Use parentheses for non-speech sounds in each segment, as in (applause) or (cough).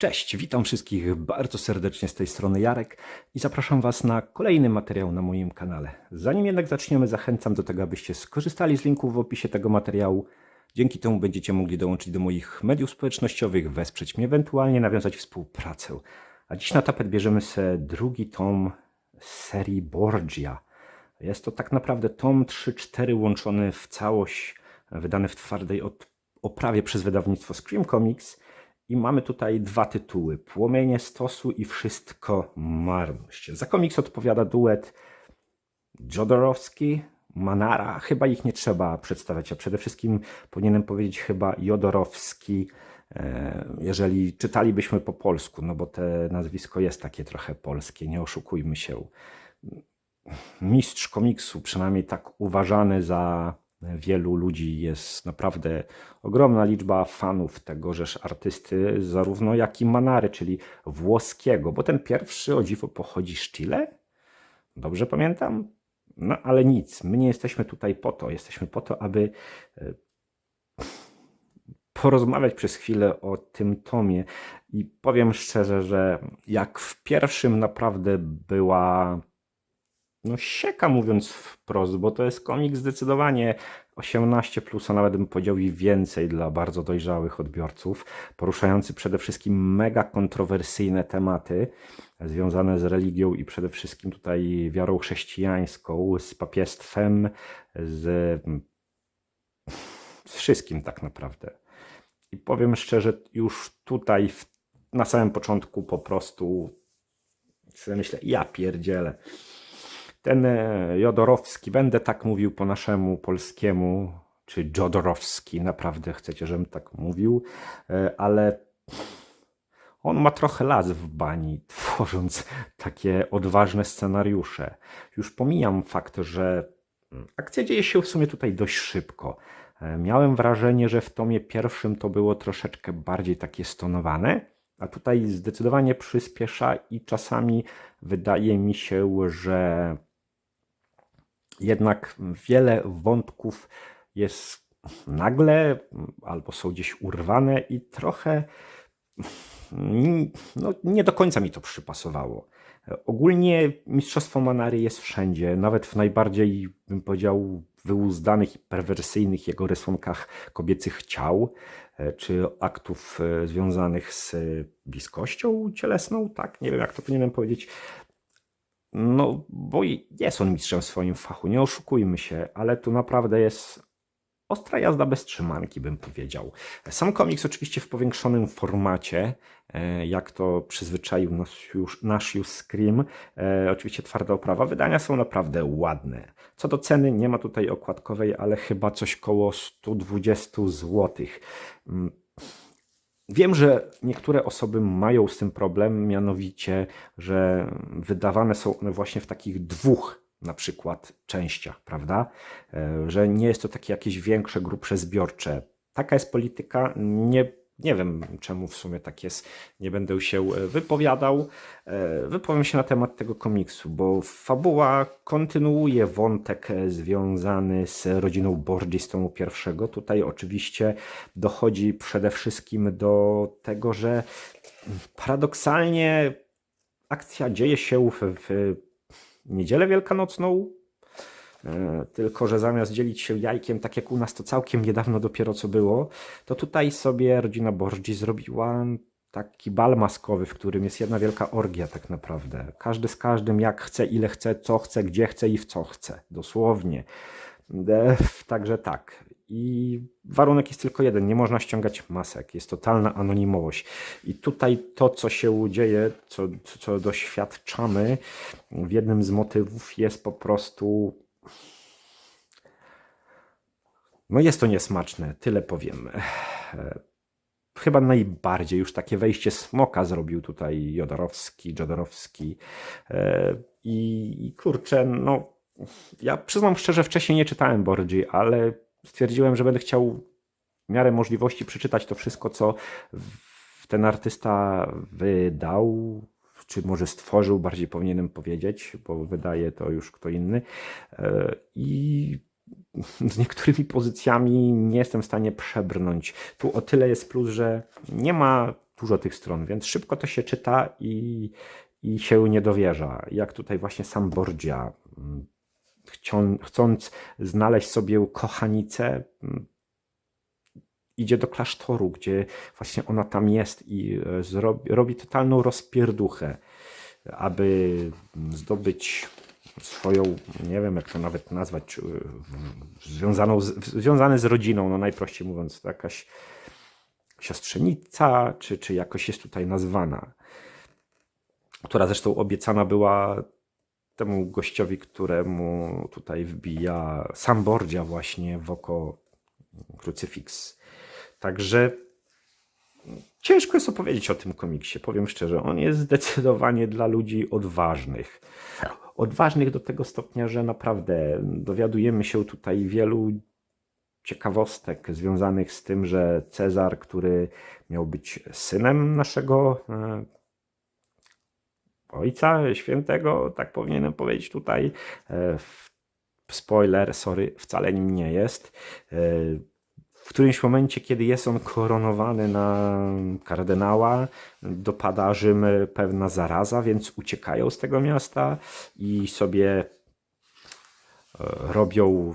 Cześć, witam wszystkich bardzo serdecznie z tej strony Jarek i zapraszam Was na kolejny materiał na moim kanale. Zanim jednak zaczniemy, zachęcam do tego, abyście skorzystali z linku w opisie tego materiału. Dzięki temu będziecie mogli dołączyć do moich mediów społecznościowych, wesprzeć mnie, ewentualnie nawiązać współpracę. A dziś na tapet bierzemy sobie drugi tom serii Borgia. Jest to tak naprawdę tom 3-4 łączony w całość, wydany w twardej oprawie przez wydawnictwo Scream Comics. I mamy tutaj dwa tytuły: Płomienie stosu i Wszystko marność. Za komiks odpowiada duet Jodorowski, Manara. Chyba ich nie trzeba przedstawiać, a przede wszystkim powinienem powiedzieć chyba Jodorowski, e, jeżeli czytalibyśmy po polsku, no bo te nazwisko jest takie trochę polskie, nie oszukujmy się. Mistrz komiksu, przynajmniej tak uważany za wielu ludzi, jest naprawdę ogromna liczba fanów tegożeż artysty, zarówno jak i Manary, czyli włoskiego, bo ten pierwszy o dziwo pochodzi z Chile? Dobrze pamiętam? No ale nic, my nie jesteśmy tutaj po to. Jesteśmy po to, aby e, porozmawiać przez chwilę o tym tomie. I powiem szczerze, że jak w pierwszym naprawdę była no sieka mówiąc wprost, bo to jest komik zdecydowanie 18, plus, a nawet bym powiedział i więcej dla bardzo dojrzałych odbiorców, poruszający przede wszystkim mega kontrowersyjne tematy związane z religią i przede wszystkim tutaj wiarą chrześcijańską, z papiestwem, z, z wszystkim tak naprawdę. I powiem szczerze, już tutaj w, na samym początku po prostu sobie myślę, ja pierdzielę. Ten e, Jodorowski, będę tak mówił po naszemu polskiemu, czy Jodorowski, naprawdę chcecie, żebym tak mówił, e, ale on ma trochę lat w bani, (laughs) tworząc takie odważne scenariusze. Już pomijam fakt, że akcja dzieje się w sumie tutaj dość szybko. E, Miałem wrażenie, że w tomie pierwszym to było troszeczkę bardziej takie stonowane, a tutaj zdecydowanie przyspiesza i czasami wydaje mi się, że jednak wiele wątków jest nagle albo są gdzieś urwane i trochę mm, no, nie do końca mi to przypasowało. Ogólnie Mistrzostwo Manary jest wszędzie, nawet w najbardziej, bym powiedział, wyuzdanych i perwersyjnych jego rysunkach kobiecych ciał, e, czy aktów e, związanych z bliskością cielesną, tak? Nie wiem, jak to powinienem powiedzieć. No, bo jest on mistrzem w swoim fachu, nie oszukujmy się, ale tu naprawdę jest ostra jazda bez trzymanki, bym powiedział. Sam komiks oczywiście w powiększonym formacie, e, jak to przyzwyczaił nas już, nasz już Scream. E, Oczywiście twarda oprawa. Wydania są naprawdę ładne. Co do ceny, nie ma tutaj okładkowej, ale chyba coś koło 120 zł. Wiem, że niektóre osoby mają z tym problem, mianowicie, że wydawane są one właśnie w takich dwóch na przykład częściach, prawda? E, Że nie jest to takie jakieś większe, grubsze, zbiorcze. Taka jest polityka. Nie, nie wiem czemu w sumie tak jest. Nie będę się e, wypowiadał. E, Wypowiem się na temat tego komiksu, bo fabuła kontynuuje wątek e, związany z rodziną Borgi z tomu pierwszego. Tutaj oczywiście dochodzi przede wszystkim do tego, że paradoksalnie akcja dzieje się w, w niedzielę wielkanocną, tylko że zamiast dzielić się jajkiem, tak jak u nas to całkiem niedawno dopiero co było, to tutaj sobie rodzina Borgi zrobiła taki bal maskowy, w którym jest jedna wielka orgia tak naprawdę. Każdy z każdym jak chce, ile chce, co chce, gdzie chce i w co chce. Dosłownie. E, Także tak. I warunek jest tylko jeden, nie można ściągać masek, jest totalna anonimowość. I tutaj to, co się dzieje, co, co doświadczamy, w jednym z motywów jest po prostu. No jest to niesmaczne, tyle powiem. E, Chyba najbardziej już takie wejście smoka zrobił tutaj Jodorowski, Jodorowski. E, I, i kurczę, no ja przyznam szczerze, wcześniej nie czytałem Borgi, ale stwierdziłem, że będę chciał w miarę możliwości przeczytać to wszystko, co ten artysta wydał, czy może stworzył, bardziej powinienem powiedzieć, bo wydaje to już kto inny. E, I z niektórymi pozycjami nie jestem w stanie przebrnąć. Tu o tyle jest plus, że nie ma dużo tych stron, więc szybko to się czyta i, i się nie dowierza. Jak tutaj właśnie sam Borgia, mm, chcąc znaleźć sobie kochanicę, mm, idzie do klasztoru, gdzie właśnie ona tam jest i e, zrobi, robi totalną rozpierduchę, aby zdobyć swoją, nie wiem jak to nawet nazwać, e, związaną z, związane z rodziną, no najprościej mówiąc, to jakaś siostrzenica, czy, czy jakoś jest tutaj nazwana, która zresztą obiecana była temu gościowi, któremu tutaj wbija sam Bordzia właśnie w oko krucyfiks. Także ciężko jest opowiedzieć o tym komiksie, powiem szczerze. On jest zdecydowanie dla ludzi odważnych. Odważnych do tego stopnia, że naprawdę dowiadujemy się tutaj wielu ciekawostek związanych z tym, że Cezar, który miał być synem naszego e, Ojca Świętego, tak powinienem powiedzieć tutaj. E, spoiler, sorry, wcale nim nie jest. E, w którymś momencie, kiedy jest on koronowany na kardynała, dopada Rzym pewna zaraza, więc uciekają z tego miasta i sobie robią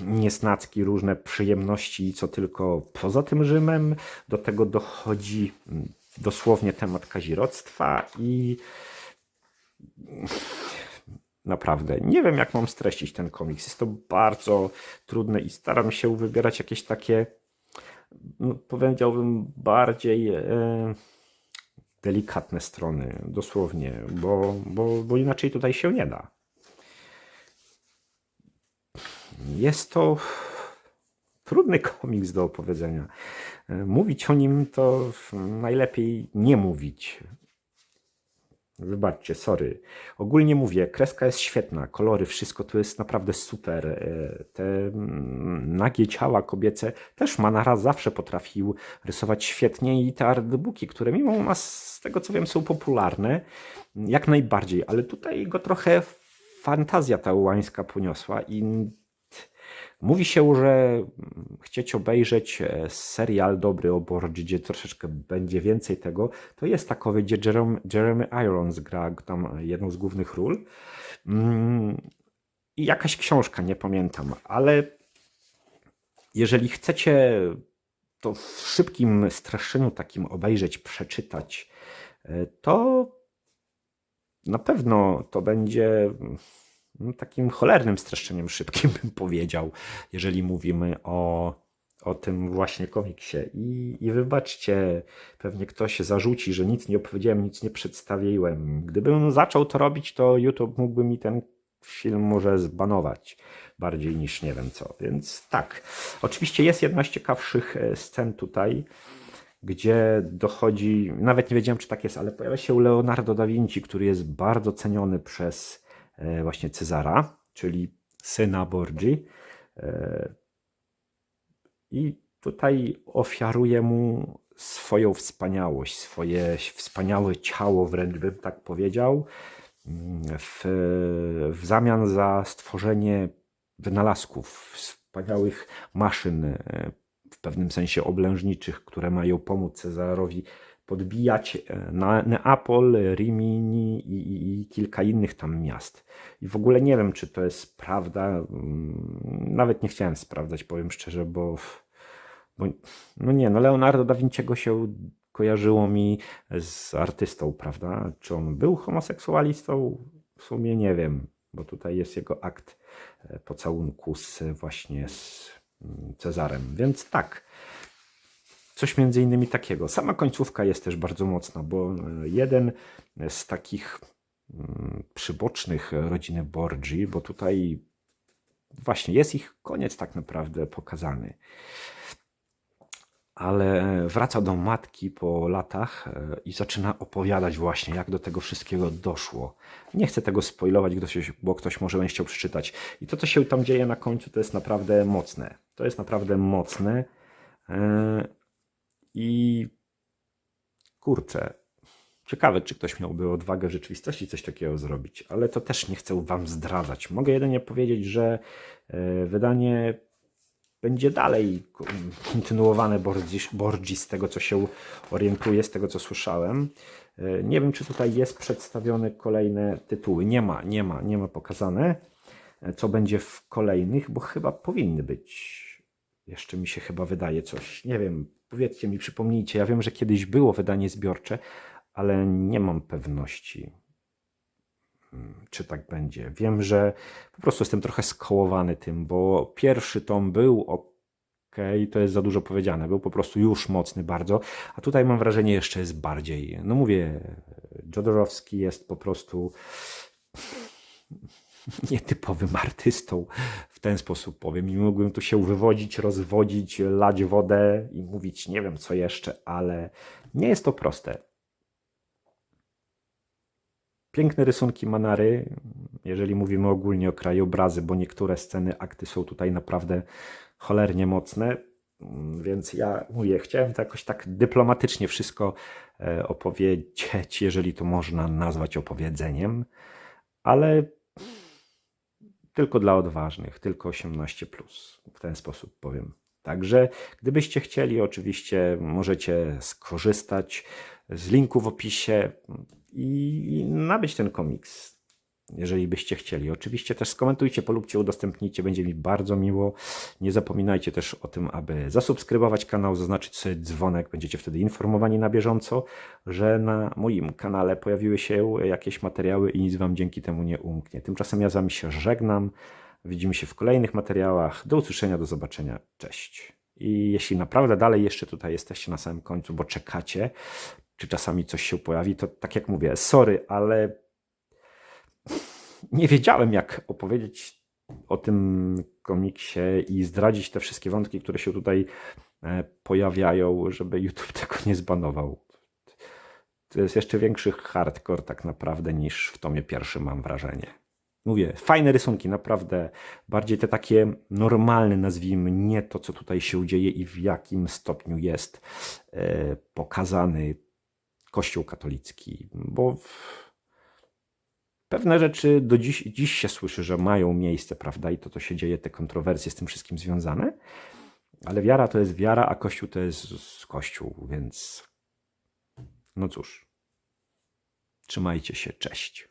niesnacki, różne przyjemności, co tylko poza tym Rzymem. Do tego dochodzi mm, dosłownie temat kazirodztwa i naprawdę nie wiem, jak mam streścić ten komiks. Jest to bardzo trudne i staram się wybierać jakieś takie, no, powiedziałbym, bardziej e, delikatne strony, dosłownie, bo, bo, bo inaczej tutaj się nie da. Jest to trudny komiks do opowiedzenia. Mówić o nim to najlepiej nie mówić. Wybaczcie, sorry. Ogólnie mówię, kreska jest świetna, kolory, wszystko tu jest naprawdę super. E, te mm, nagie ciała kobiece też Manara zawsze potrafił rysować świetnie i te artbooki, które mimo nas z tego co wiem są popularne, jak najbardziej, ale tutaj go trochę fantazja ta łańska poniosła i Mówi się, że chcieć obejrzeć e, serial dobry o Borg, gdzie troszeczkę będzie więcej tego, to jest takowy, gdzie Jeremy, Jeremy Irons gra tam jedną z głównych ról. Mm, I jakaś książka, nie pamiętam, ale jeżeli chcecie to w szybkim streszczeniu takim obejrzeć, przeczytać, e, to na pewno to będzie no, takim cholernym streszczeniem szybkim, (laughs) bym powiedział, jeżeli mówimy o, o tym właśnie komiksie. I, I wybaczcie, pewnie ktoś zarzuci, że nic nie opowiedziałem, nic nie przedstawiłem. Gdybym zaczął to robić, to YouTube mógłby mi ten film może zbanować bardziej niż nie wiem co. Więc tak, oczywiście jest jedna z ciekawszych e, scen tutaj, gdzie dochodzi, nawet nie wiedziałem czy tak jest, ale pojawia się Leonardo da Vinci, który jest bardzo ceniony przez właśnie Cezara, czyli syna Borgi. E, I tutaj ofiaruje mu swoją wspaniałość, swoje wspaniałe ciało, wręcz bym tak powiedział, w, w zamian za stworzenie wynalazków, wspaniałych maszyn, e, w pewnym sensie oblężniczych, które mają pomóc Cezarowi podbijać e, Neapol, Rimini i, i, i, kilka innych tam miast. I w ogóle nie wiem, czy to jest prawda. Mm, nawet nie chciałem sprawdzać, powiem szczerze, bo, bo no nie, no Leonardo da Vinci'ego się kojarzyło mi z artystą, prawda? Czy on był homoseksualistą? W sumie nie wiem, bo tutaj jest jego akt e, pocałunku z, właśnie z mm, Cezarem. Więc tak, Coś między innymi takiego. Sama końcówka jest też bardzo mocna, bo e, jeden z takich mm, przybocznych rodziny Borgi, bo tutaj właśnie jest ich koniec tak naprawdę pokazany. Ale wraca do matki po latach e, i zaczyna opowiadać właśnie, jak do tego wszystkiego doszło. Nie chcę tego spoilować, bo ktoś może będzie chciał przeczytać. I to, co się tam dzieje na końcu, to jest naprawdę mocne. To jest naprawdę mocne. I kurczę, ciekawe, czy ktoś miałby odwagę rzeczywistości coś takiego zrobić, ale to też nie chcę Wam zdradzać. Mogę jedynie powiedzieć, że e, wydanie będzie dalej kontynuowane Borgi z tego co się orientuję, z tego co słyszałem. E, Nie wiem, czy tutaj jest przedstawione kolejne tytuły. Nie ma, nie ma, nie ma pokazane, e, co będzie w kolejnych, bo chyba powinny być. Jeszcze mi się chyba wydaje coś. Nie wiem, powiedzcie mi, przypomnijcie. Ja wiem, że kiedyś było wydanie zbiorcze, ale nie mam pewności, mm, czy tak będzie. Wiem, że po prostu jestem trochę skołowany tym, bo pierwszy tom był ok, to jest za dużo powiedziane, był po prostu już mocny bardzo, a tutaj mam wrażenie jeszcze jest bardziej, no mówię, Jodorowski jest po prostu (laughs) nietypowym artystą, ten sposób powiem. I mógłbym tu się wywodzić, rozwodzić, lać wodę i mówić nie wiem co jeszcze, ale nie jest to proste. Piękne rysunki Manary, jeżeli mówimy ogólnie o krajobrazy, bo niektóre sceny, akty są tutaj naprawdę cholernie mocne, więc ja mówię, chciałem to jakoś tak dyplomatycznie wszystko e, opowiedzieć, jeżeli to można nazwać opowiedzeniem, ale tylko dla odważnych, tylko 18, w ten sposób powiem. Także, gdybyście chcieli, oczywiście możecie skorzystać z linku w opisie i nabyć ten komiks, jeżeli byście chcieli. Oczywiście też skomentujcie, polubcie, udostępnijcie, będzie mi bardzo miło. Nie zapominajcie też o tym, aby zasubskrybować kanał, zaznaczyć sobie dzwonek, będziecie wtedy informowani na bieżąco, że na moim kanale pojawiły się jakieś materiały i nic Wam dzięki temu nie umknie. Tymczasem ja z Wami się żegnam. Widzimy się w kolejnych materiałach. Do usłyszenia, do zobaczenia. Cześć. I jeśli naprawdę dalej jeszcze tutaj jesteście na samym końcu, bo czekacie, czy czasami coś się pojawi, to tak jak mówię, sorry, ale nie wiedziałem, jak opowiedzieć o tym komiksie i zdradzić te wszystkie wątki, które się tutaj e, pojawiają, żeby YouTube (laughs) tego nie zbanował. To jest jeszcze większy hardcore tak naprawdę niż w tomie pierwszym, mam wrażenie. Mówię, fajne rysunki, naprawdę. Bardziej te takie normalne, nazwijmy, nie to, co tutaj się dzieje i w jakim stopniu jest e, pokazany Kościół katolicki, bo pewne rzeczy do dziś, dziś się słyszy, że mają miejsce, prawda? I to, co się dzieje, te kontrowersje z tym wszystkim związane. Ale wiara to jest wiara, a Kościół to jest Kościół, więc no cóż. Trzymajcie się, cześć.